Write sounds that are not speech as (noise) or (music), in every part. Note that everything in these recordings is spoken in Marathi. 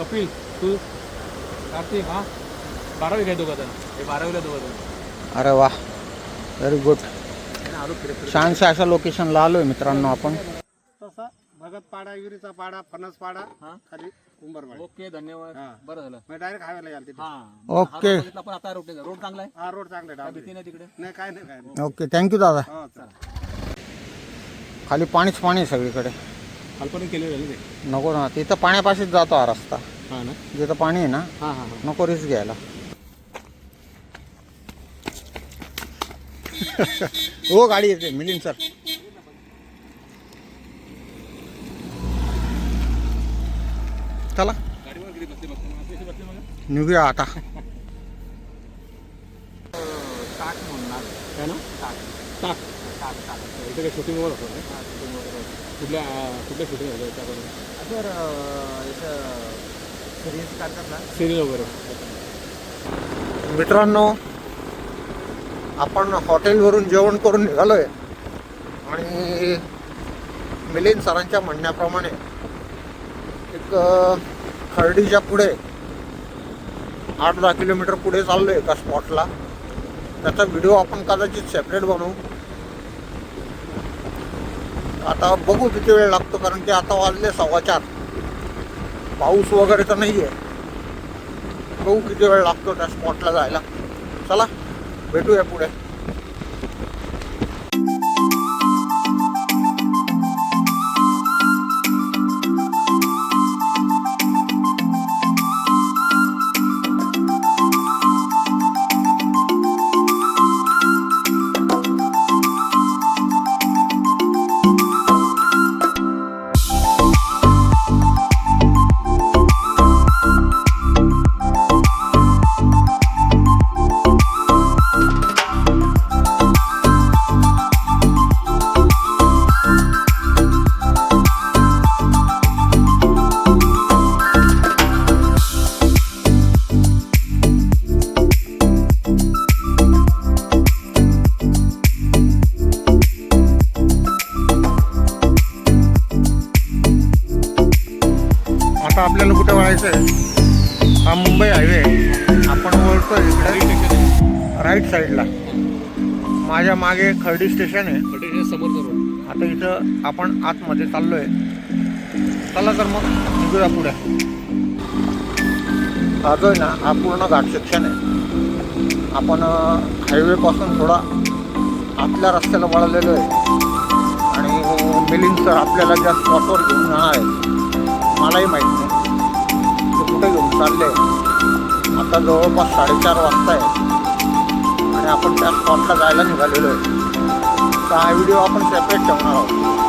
कपिल तू कार्तिक हा? बारावी काय दोघं जण हे बारावीला दोघं जण. अरे वा व्हेरी गुड आलो फिरत फिरत. छानशा अशा लोकेशनला आलोय मित्रांनो आपण. तसा भगत पाडा विहिरीचा पाडा फणस पाडा हा. खाली उंबरवाडी ओके धन्यवाद. हा. बरं झालं. मग डायरेक्ट हायवेला याल तिथे. हा. ओके. हा बघितला पण आता रोड रोड चांगला आहे? हा रोड चांगले काय डाव भीती नाही तिकडे? नाही काय नाही काय नाही. ओके थँक्यू दादा. हो चला. खाली पाणीच पाणी आहे सगळीकडे. कल्पना केलेलं आहे ना ते नको ना तिथं पाण्यापाशीच जातो हा रस्ता हा ना जिथं पाणी आहे ना हा हा हा नको रिस्क घ्यायला हो गाडी येते मिलिंद सर चला गाडीवर किती बसले बसले मग कशी बसले मग निघूया आता टाक म्हणणार काय ना टाक टाक टाक टाक इथे काही शूटिंग वगैरे होतं ना शूटिंग वगैरे कुठल्या कुठल्या शूटिंग होतं त्याच्याकडून सर सिरीज काढतात ना? सिरियल वगैरे. मित्रांनो आपण हॉटेलवरून जेवण करून निघालोय. आणि मिलिंद सरांच्या म्हणण्याप्रमाणे एक अ, खर्डीच्या पुढे आठ दहा किलोमीटर पुढे चाललोय एका स्पॉटला त्याचा व्हिडिओ आपण कदाचित सेपरेट बनवू. आता बघू किती वेळ लागतो कारण की आता वाजले सव्वा चार. पाऊस वगैरे तर नाही आहे बघू किती वेळ लागतो त्या स्पॉटला जायला. चला भेटूया पुढे. मागे खर्डी स्टेशन आहे. हॉटेल समोरचा रोड. आता इथं आपण आतमध्ये चाललोय. चला तर मग निघूया पुढे. हा जो आहे ना हा पूर्ण घाट सेक्शन आहे. आपण हायवेपासून थोडा आतल्या रस्त्याला वळलेलो आहे. आणि मिलिंद सर आपल्याला ज्या स्पॉटवर घेऊन जाणार आहे मलाही माहीत नाही. ते कुठे घेऊन चालले? आता जवळपास साडेचार वाजता आहे. आपण त्या स्पॉटला जायला निघालेलो आहे. तर हा व्हिडिओ आपण सेपरेट ठेवणार आहोत.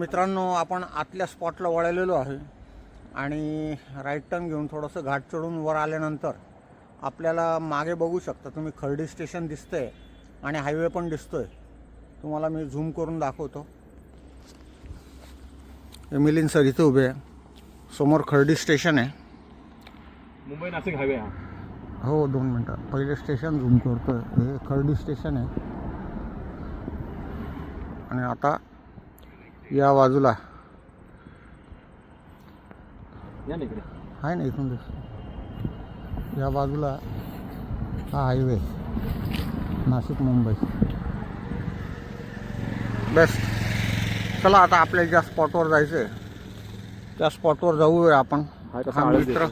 मित्रांनो आपण आतल्या स्पॉटला वळलेलो आहे. आणि राईट टर्न घेऊन थोडंसं घाट चढून वर आल्यानंतर आपल्याला मागे बघू शकता तुम्ही खर्डी स्टेशन दिसतंय आणि हायवे पण दिसतोय. तुम्हाला मी झूम करून दाखवतो. हे मिलिंद सर इथे उभे आहे. समोर खर्डी स्टेशन आहे. मुंबई नाशिक हायवे हा. हो दोन मिनटं. पहिले स्टेशन झूम करतोय. हे खर्डी स्टेशन आहे. आणि आता या बाजूला. आहे ना इथून या बाजूला हा हायवे नाशिक मुंबई. बेस्ट चला आता आपल्या ज्या स्पॉटवर जायचं आहे त्या स्पॉटवर जाऊया आपण. हा मित्र.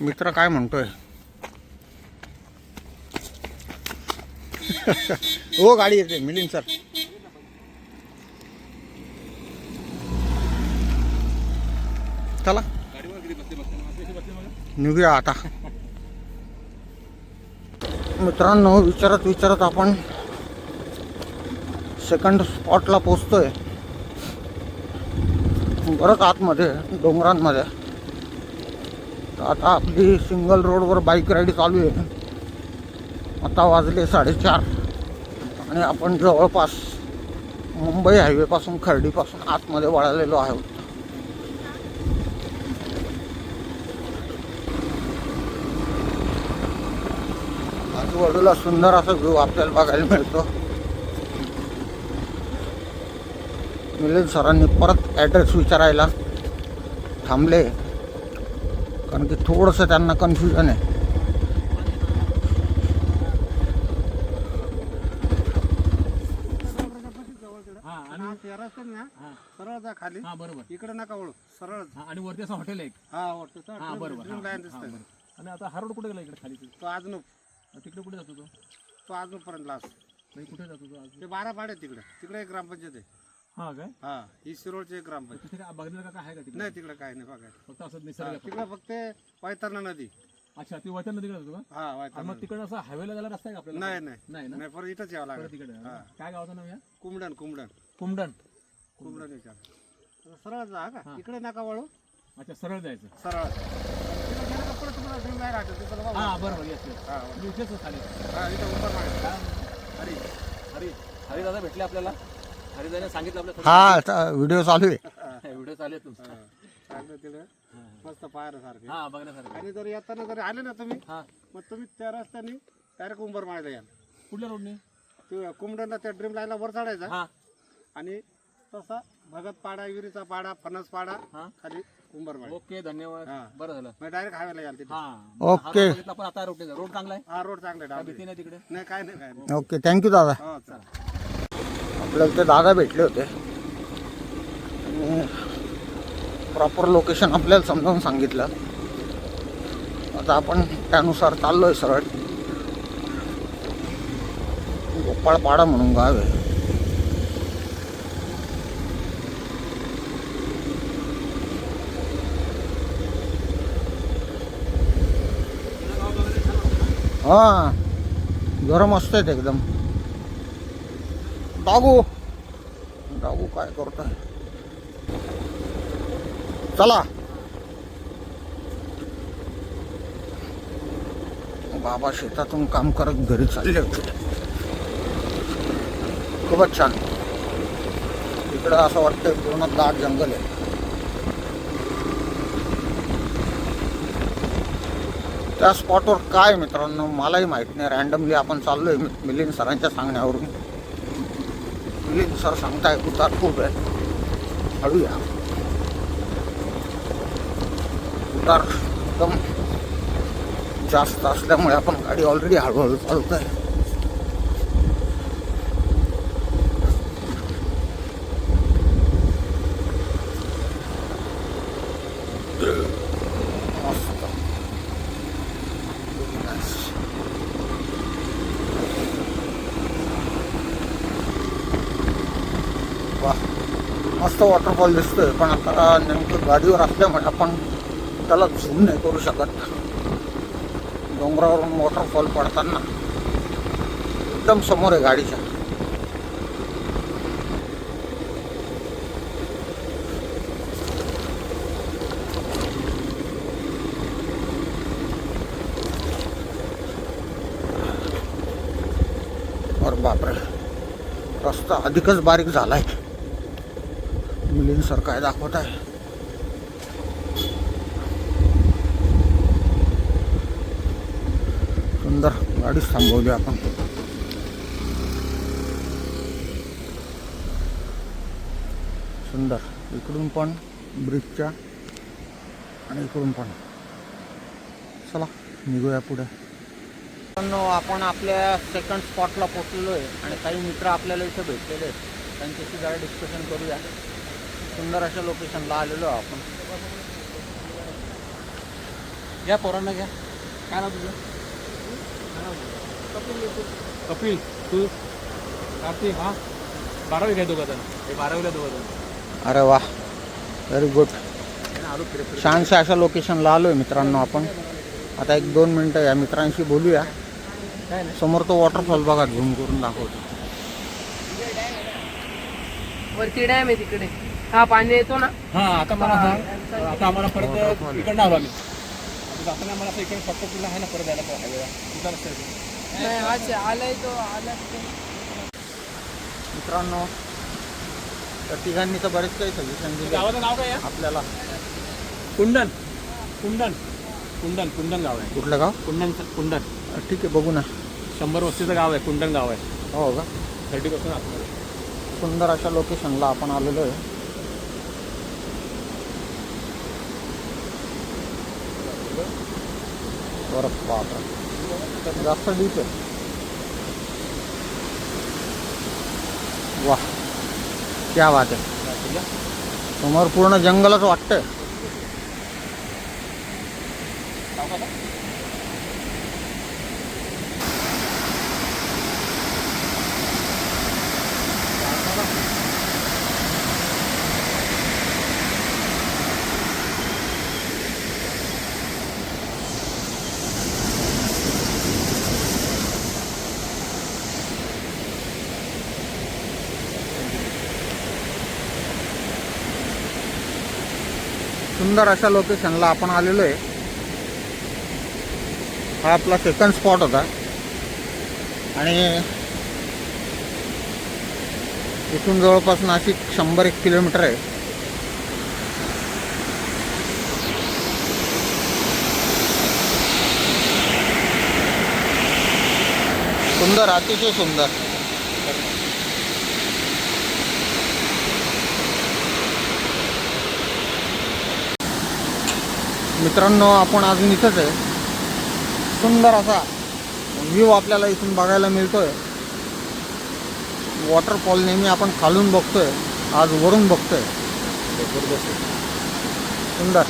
मित्र काय म्हणतोय? (laughs) हो गाडी येते. मिलिंद सर चला. निघूया आता. मित्रांनो विचारत विचारत आपण सेकंड स्पॉटला पोचतोय बरंच आतमध्ये डोंगरांमध्ये. तर आता आपली सिंगल रोडवर बाईक राईड चालू आहे. आता वाजले साडेचार. आणि आपण जवळपास मुंबई हायवेपासून खर्डीपासून आतमध्ये वळालेलो आहोत. आजूबाजूला सुंदर असा व्ह्यू आपल्याला बघायला मिळतो. मिलिंद सरांनी परत ॲड्रेस विचारायला. थांबले. कारण की थोडंसं त्यांना कन्फ्युजन आहे. हा हा, हा. सरळ जा खाली. हा बरोबर. इकडे नका वळू सरळ. हा आणि वरती असं हॉटेल आहे. हा हा बरोबर. हा, हा, बरोबर. आणि आता हा रोड कुठे गेला इकडे खाली? तो? तो आजनूप तिकडे कुठे जातो तो? तो आजनूप पर्यंत लास्ट. नाही कुठे जातो तो आज ते बारा पाडे तिकडे. तिकडे एक ग्रामपंचायत आहे. हा काय? हा ही शिरोळची एक ग्रामपंचायत. तिथे काय आहे का तिकडे? नाही तिकडे काय नाही बघायला. फक्त असं हा, निसर्ग आहे. तिकडे फक्त. वैतरणा नदी. अच्छा ती वचन नदीकडे जातो का? हा आणि वैतरणा मग नदी. तिकडे असं हायवेला जायला रस्ता आहे का आपल्याला? नाही नाही. नाही ना? नाही परत इथंच यावं परत लागेल. तिकडे. हा. काय गावाचं नाव या? कुंबडण कुंबडण कुमडण. कुंबडण विचार आता सरळ जा का? इकडे नका वळू. अच्छा सरळ जायचं. सरळ. तिकडे परत तुम्हाला बघा. हा बरोबर येस येस. हा, तुम्ही इथेच आहे खाली. हा, इथं उंबर मागे. काय म्हणतो? हरी हरी हरी दादा भेटले आपल्याला? हरी दादा सांगितलं आपल्या हा आता व्हिडिओ चालू आहे. व्हिडिओ (laughs) चालू आहे तुमचा. चांगलं तिकडे मस्त पाहायला सारखे हा बघण्यासारखं. आणि जर येताना जर आले ना तुम्ही हा. मग तुम्ही त्या रस्त्याने डायरेक्ट उंबर माळला याल कुठल्या रोडने ते त्या ड्रीम लाईनला वर चढायचा. हा. आणि तसा भगत पाडा विहिरीचा पाडा फणस पाडा हा. खाली ओके धन्यवाद. हा. बरं झालं. मग डायरेक्ट हायवेला याल तिथे. हा. ओके. हा रोड बघितला, पण आता रोड रोड चांगला आहे? हा रोड चांगला आहे डांबरी. भीती नाही तिकडे? नाही काय नाही काय नाही. ओके थँक्यू दादा. हो चला. आपल्याला ते दादा भेटले होते. प्रॉपर लोकेशन आपल्याला समजावून सांगितलं. आता आपण त्यानुसार चाललोय सरळ. गोपाळपाडा म्हणून गाव आहे. हा. गरम मस्त आहेत एकदम. डागू डागू काय करतोय? चला. बाबा शेतातून काम करत घरी चालले होते. खूपच छान. इकडं असं वाटतं पूर्ण दाट जंगल आहे. त्या स्पॉटवर काय मित्रांनो मलाही माहीत नाही. रॅन्डमली आपण चाललो आहे मिलिंद सरांच्या सांगण्यावरून. मिलिंद सर सांगताय उतार खूप आहे. हळूया उतार एकदम जास्त असल्यामुळे आपण गाडी ऑलरेडी हळूहळू चालवत आहे मस्त Nice. वा मस्त वॉटरफॉल दिसतोय पण आता नेमकं गाडीवर असल्यामुळे आपण त्याला झूम नाही करू शकत. डोंगरावरून वॉटरफॉल पडताना एकदम समोर आहे गाडीच्या. और बापरे रस्ता अधिकच बारीक झाला आहे मिलिंद सर काय दाखवत आहे. सुंदर गाडीच थांबवली आपण. सुंदर. इकडून पण ब्रिजच्या आणि इकडून पण. चला निघूया पुढे. पण आपण आपल्या सेकंड स्पॉटला पोचलेलो आहे आणि काही मित्र आपल्याला इथे भेटलेले आहेत. त्यांच्याशी जरा डिस्कशन करूया. सुंदर अशा लोकेशनला आलेलो आपण. घ्या पोरांना घ्या. काय नाव तुझं? कपिल तू? कार्तिक हा? बारावी घ्या दोघं जण. हे बारावीला दोघं जण. अरे वा व्हेरी गुड छानशा अशा लोकेशनला आलो आहे मित्रांनो आपण. आता एक दोन मिनटं या मित्रांशी बोलूया. काय नाही. समोर तो वॉटरफॉल बघा झूम करून दाखवतो. वरती डॅम आहे तिकडे. हा पाणी येतो ना. हा आता मला सांग आता आम्हाला परत इकडनं आलो आम्ही. जाताना मला असं इकडे फक्त पुन्हा आहे ना परत जायला आज आलाय तो. आला ते मित्रांनो त्या तिघांनी तर बरेच काही सजेशन दिले. गावाचं नाव काय आहे? आपल्याला. कुंडन. कुंडन. कुंडन कुंडन गाव आहे. कुठलं गाव? कुंडन कुंडन. ठीक आहे बघू ना. शंभर वस्तीचं गाव आहे कुंडन गाव आहे. हो का? थर्टी पर्सेंट सुंदर अशा लोकेशनला आपण आलेलो आहे. बापरे जास्त डीप वा क्या बात आहे समोर पूर्ण जंगलच वाटतंय सुंदर अशा लोकेशनला आपण आलेलो आहे. हा आपला सेकंड स्पॉट होता. आणि इथून जवळपास नाशिक शंभर एक किलोमीटर आहे. सुंदर अतिशय सुंदर. मित्रांनो आपण अजून इथंच आहे. सुंदर असा व्ह्यू आपल्याला इथून बघायला मिळतोय. वॉटरफॉल नेहमी आपण खालून बघतोय आज वरून बघतोय. सुंदर.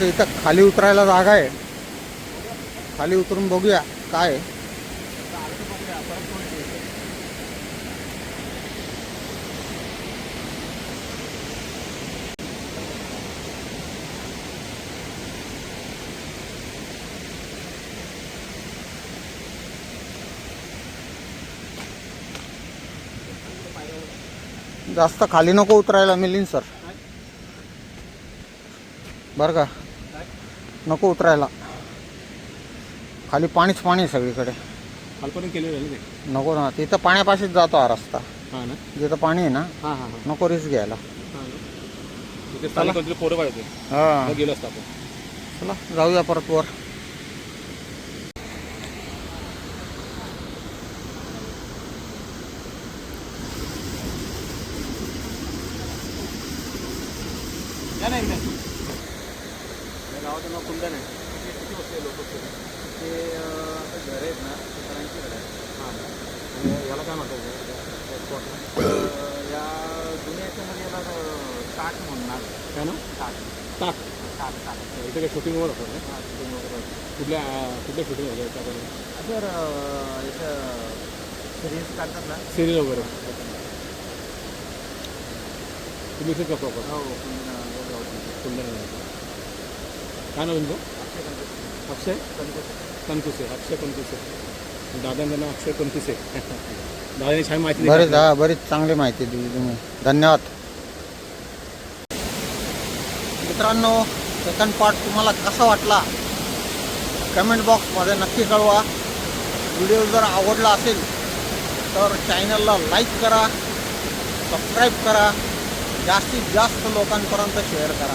थोडंसं इथं खाली उतरायला जागा आहे. खाली उतरून बघूया काय जास्त खाली नको उतरायला मिलीन सर. बरं का? नको उतरायला. खाली पाणीच पाणी आहे सगळीकडे. खालपर्यंत केलेलं आहे ना ते? नको ना तिथं पाण्यापाशीच जातो हा रस्ता. हां ना? जिथं पाणी आहे ना हां हां हां. नको रिस्क घ्यायला. हां ना? तिथे स्थानिक कोणतरी पोरं पाहिजे हा. मग गेलो असतो आपण. चला जाऊया परत वर. या नाही गावाचं नाव कुंडन आहे. किती किती वस्ती लोक ते घर आहेत ना ते सरांची घर आहे हां. आणि याला काय म्हणतात या जुन्या याच्यामध्ये याला ताक म्हणणार. काय ना? ताक ताक ताक ताक इथे शूटिंग वगैरे होतं ना शूटिंग वगैरे कुठल्या कुठल्या शूटिंग होतं त्याच्याकडे सर इथं सिरीज काढतात ना? सिरियल वगैरे. तुम्ही इथेच का? प्रॉपर हो कुंडन काय नाव तुमचं? अक्षय? कंकुसे अक्षय कंकुसे दादांचं नाव अक्षय कंकुसे दादाने छान माहिती दिली. बरेच हा बरीच चांगली माहिती दिली तुम्ही. धन्यवाद. मित्रांनो सेकंड पार्ट तुम्हाला कसा वाटला? कमेंट बॉक्समध्ये नक्की कळवा. व्हिडिओ जर आवडला असेल तर चॅनलला लाईक करा सबस्क्राईब करा. जास्तीत जास्त लोकांपर्यंत शेअर करा.